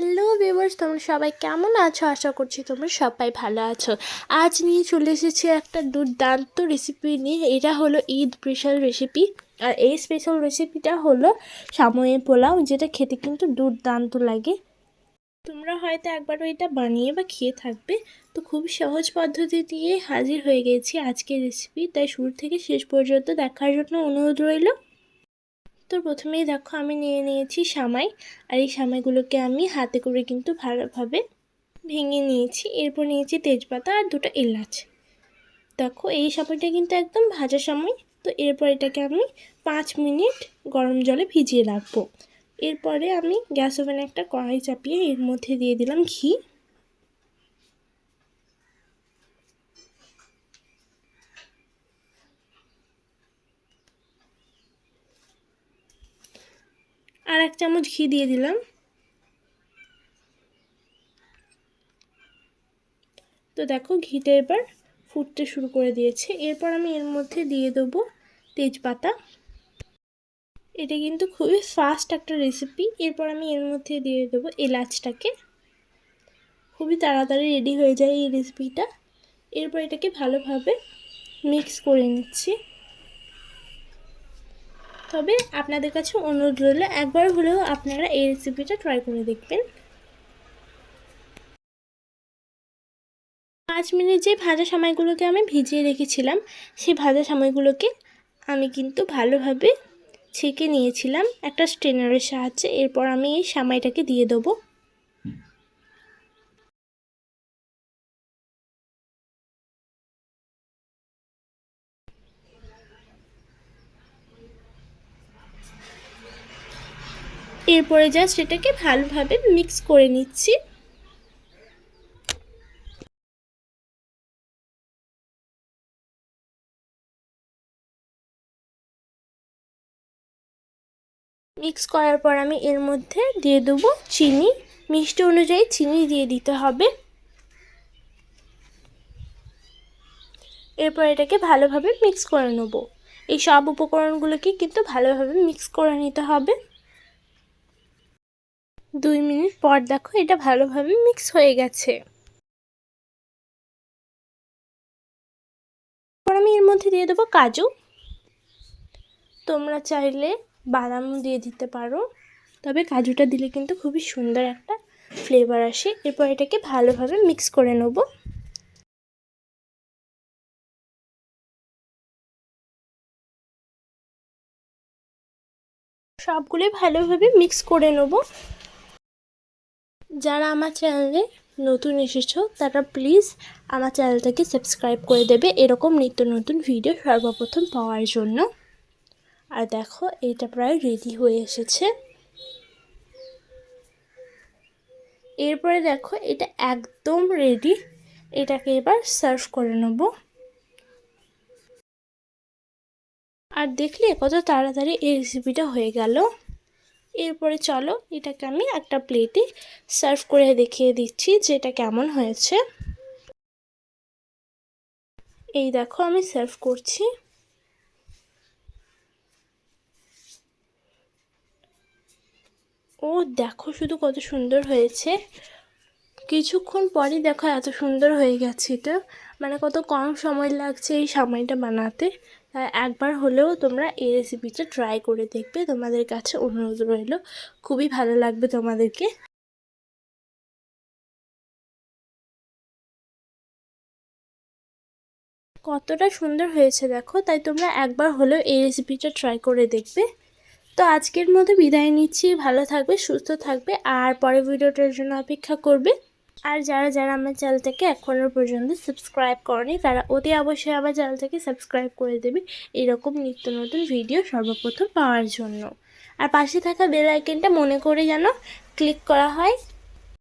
Hello viewers, তোমরা সবাই কেমন আছো? আশা করছি তোমরা সবাই ভালো আছো। আজ নিয়ে চলে এসেছি একটা দুর্দান্ত রেসিপি নিয়ে। এটা হলো ঈদ স্পেশাল রেসিপি আর এই স্পেশাল রেসিপিটা হলো সাময়ের পোলাও, যেটা খেতে কিন্তু দুর্দান্ত লাগে। তোমরা হয়তো একবারও এটা বানিয়ে বা খেয়ে থাকবে। তো খুব সহজ পদ্ধতি দিয়ে হাজির হয়ে গেছি আজকের রেসিপি তাই শুরু থেকে শেষ পর্যন্ত দেখার জন্য অনুরোধ রইল। তো প্রথমেই দেখো আমি নিয়ে নিয়েছি সামাই, আর এই সামাইগুলোকে আমি হাতে করে কিন্তু ভালোভাবে ভেঙে নিয়েছি। এরপর নিয়েছি তেজপাতা আর দুটো এলাচ। দেখো, এই সময়টা কিন্তু একদম ভাজা সময় তো এরপর এটাকে আমি পাঁচ মিনিট গরম জলে ভিজিয়ে রাখব। এরপরে আমি গ্যাস ওভেনে একটা কড়াই চাপিয়ে এর মধ্যে দিয়ে দিলাম ঘি আর এক চামচ ঘি দিয়ে দিলাম। তো দেখো ঘিটা এবার ফুটতে শুরু করে দিয়েছে। এরপর আমি এর মধ্যে দিয়ে দেবো তেজপাতা। এটা কিন্তু খুবই ফাস্ট একটা রেসিপি এরপর আমি এর মধ্যে দিয়ে দেবো এলাচটাকে। খুবই তাড়াতাড়ি রেডি হয়ে যায় এই রেসিপিটা এরপর এটাকে ভালোভাবে মিক্স করে নিচ্ছি। তবে আপনাদের কাছে অনুরোধ রইল, একবার হলেও আপনারা এই রেসিপিটা ট্রাই করে দেখবেন। পাঁচ মিনিট যে ভাজা সময়গুলোকে আমি ভিজিয়ে রেখেছিলাম, সেই ভাজা সময়গুলোকে আমি কিন্তু ভালোভাবে ছেঁকে নিয়েছিলাম। একটা স্ট্রেনারের সাহায্যে, এরপর আমি এই সামাইটাকে দিয়ে দেবো। এরপরে জাস্ট এটাকে ভালোভাবে মিক্স করে নিচ্ছি। মিক্স করার পর আমি এর মধ্যে দিয়ে দেবো চিনি। মিষ্টি অনুযায়ী চিনি দিয়ে দিতে হবে। এরপর এটাকে ভালোভাবে মিক্স করে নেব। এই সব উপকরণগুলোকে কিন্তু ভালোভাবে মিক্স করে নিতে হবে। দুই মিনিট পর দেখো এটা ভালোভাবে মিক্স হয়ে গেছে। আমি এর মধ্যে দিয়ে দেবো কাজু। তোমরা চাইলে বাদামও দিয়ে দিতে পারো, তবে কাজুটা দিলে কিন্তু খুবই সুন্দর একটা ফ্লেভার আসে। এরপর এটাকে ভালোভাবে মিক্স করে নেব। সবগুলোই ভালোভাবে মিক্স করে নেব। যারা আমার চ্যানেলে নতুন এসেছ, তারা প্লিজ আমার চ্যানেলটাকে সাবস্ক্রাইব করে দেবে। এরকম নিত্য নতুন ভিডিও সর্বপ্রথম পাওয়ার জন্য। আর দেখো, এটা প্রায় রেডি হয়ে এসেছে। এরপরে দেখো, এটা একদম রেডি এটাকে এবার সার্ভ করে নেব। আর দেখলে কত তাড়াতাড়ি এই রেসিপিটা হয়ে গেল। এরপরে চলো এটাকে আমি একটা প্লেটে সার্ভ করে দেখিয়ে দিচ্ছি যে এটা কেমন হয়েছে। এই দেখো আমি সার্ভ করছি। ও দেখো শুধু কত সুন্দর হয়েছে। কিছুক্ষণ পরই দেখো এত সুন্দর হয়ে গেছে এটা। মানে কত কম সময় লাগছে এই সময়টা বানাতে। তাই একবার হলেও তোমরা এই রেসিপিটা ট্রাই করে দেখবে, তোমাদের কাছে অনুরোধ রইল। খুবই ভালো লাগবে তোমাদেরকে। কতটা সুন্দর হয়েছে দেখো, তাই তোমরা একবার হলেও এই রেসিপিটা ট্রাই করে দেখবে। তো আজকের মতো বিদায় নিচ্ছি, ভালো থাকবে, সুস্থ থাকবে, আর পরের ভিডিওটার জন্য অপেক্ষা করবে। আর যারা যারা আমার চ্যানেলটাকে এখনও পর্যন্ত সাবস্ক্রাইব করেনি, তারা অতি অবশ্যই আমার চ্যানেলটাকে সাবস্ক্রাইব করে দেবে। এরকম নিত্য নতুন ভিডিও সর্বপ্রথম পাওয়ার জন্য। আর পাশে থাকা বেল আইকনটা মনে করে যেন ক্লিক করা হয়।